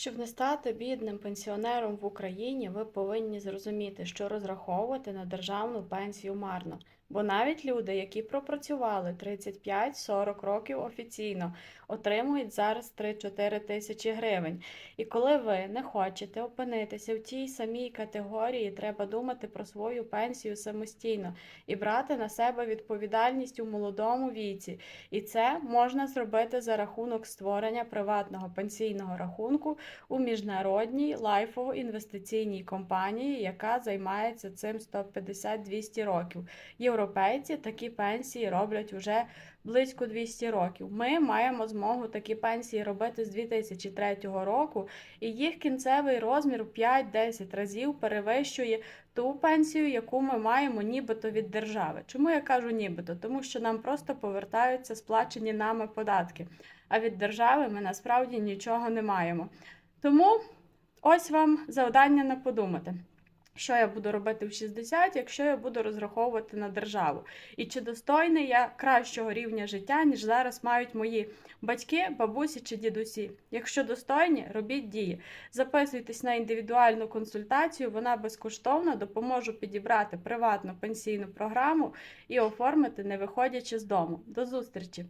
Щоб не стати бідним пенсіонером в Україні, ви повинні зрозуміти, що розраховувати на державну пенсію марно. Бо навіть люди, які пропрацювали 35-40 років офіційно, отримують зараз 3-4 тисячі гривень. І коли ви не хочете опинитися в тій самій категорії, треба думати про свою пенсію самостійно і брати на себе відповідальність у молодому віці. І це можна зробити за рахунок створення приватного пенсійного рахунку у міжнародній лайфово-інвестиційній компанії, яка займається цим 150-200 років. Європейці такі пенсії роблять уже близько 200 років. Ми маємо змогу такі пенсії робити з 2003 року, і їх кінцевий розмір в 5-10 разів перевищує ту пенсію, яку ми маємо нібито від держави. Чому я кажу нібито? Тому що нам просто повертаються сплачені нами податки, а від держави ми насправді нічого не маємо. Тому ось вам завдання на подумати. Що я буду робити в 60, якщо я буду розраховувати на державу? І чи достойний я кращого рівня життя, ніж зараз мають мої батьки, бабусі чи дідусі? Якщо достойні, робіть дії. Записуйтесь на індивідуальну консультацію, вона безкоштовна, допоможу підібрати приватну пенсійну програму і оформити, не виходячи з дому. До зустрічі!